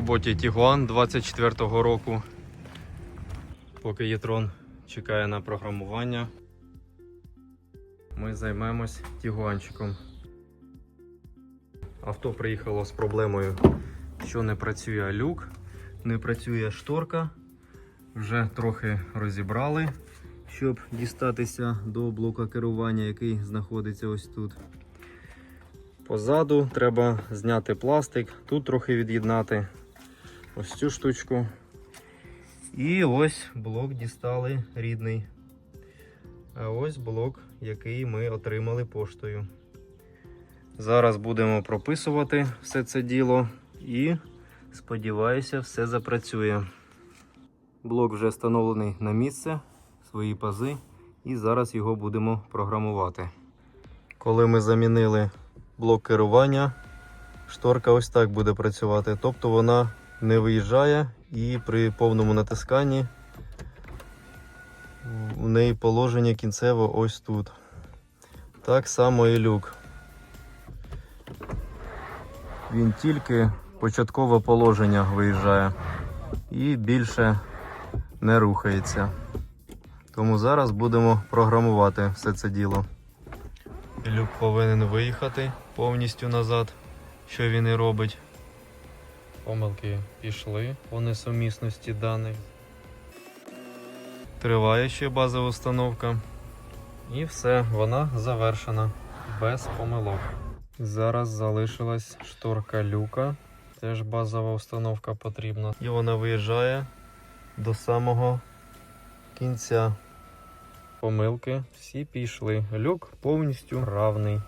роботі Tiguan 24-го року. Поки Єтрон чекає на програмування, ми займемось Тігуанчиком. Авто приїхало з проблемою, що не працює люк, не працює шторка. Вже трохи розібрали, щоб дістатися до блока керування, який знаходиться ось тут. Позаду треба зняти пластик, тут трохи від'єднати ось цю штучку. І ось блок дістали рідний. А ось блок, який ми отримали поштою. Зараз будемо прописувати все це діло і сподіваюся, все запрацює. Блок вже встановлений на місце, свої пази, і зараз його будемо програмувати. Коли ми замінили блок керування, шторка ось так буде працювати. Тобто вона не виїжджає і при повному натисканні у неї положення кінцево ось тут. Так само і люк. Він тільки початкове положення виїжджає і більше не рухається. Тому зараз будемо програмувати все це діло. Люк повинен виїхати повністю назад, що він і робить. Помилки пішли по несумісності даних. Триває ще базова установка. І все, вона завершена без помилок. Зараз залишилась шторка люка. Теж базова установка потрібна. І вона виїжджає до самого кінця. Помилки всі пішли. Люк повністю равний.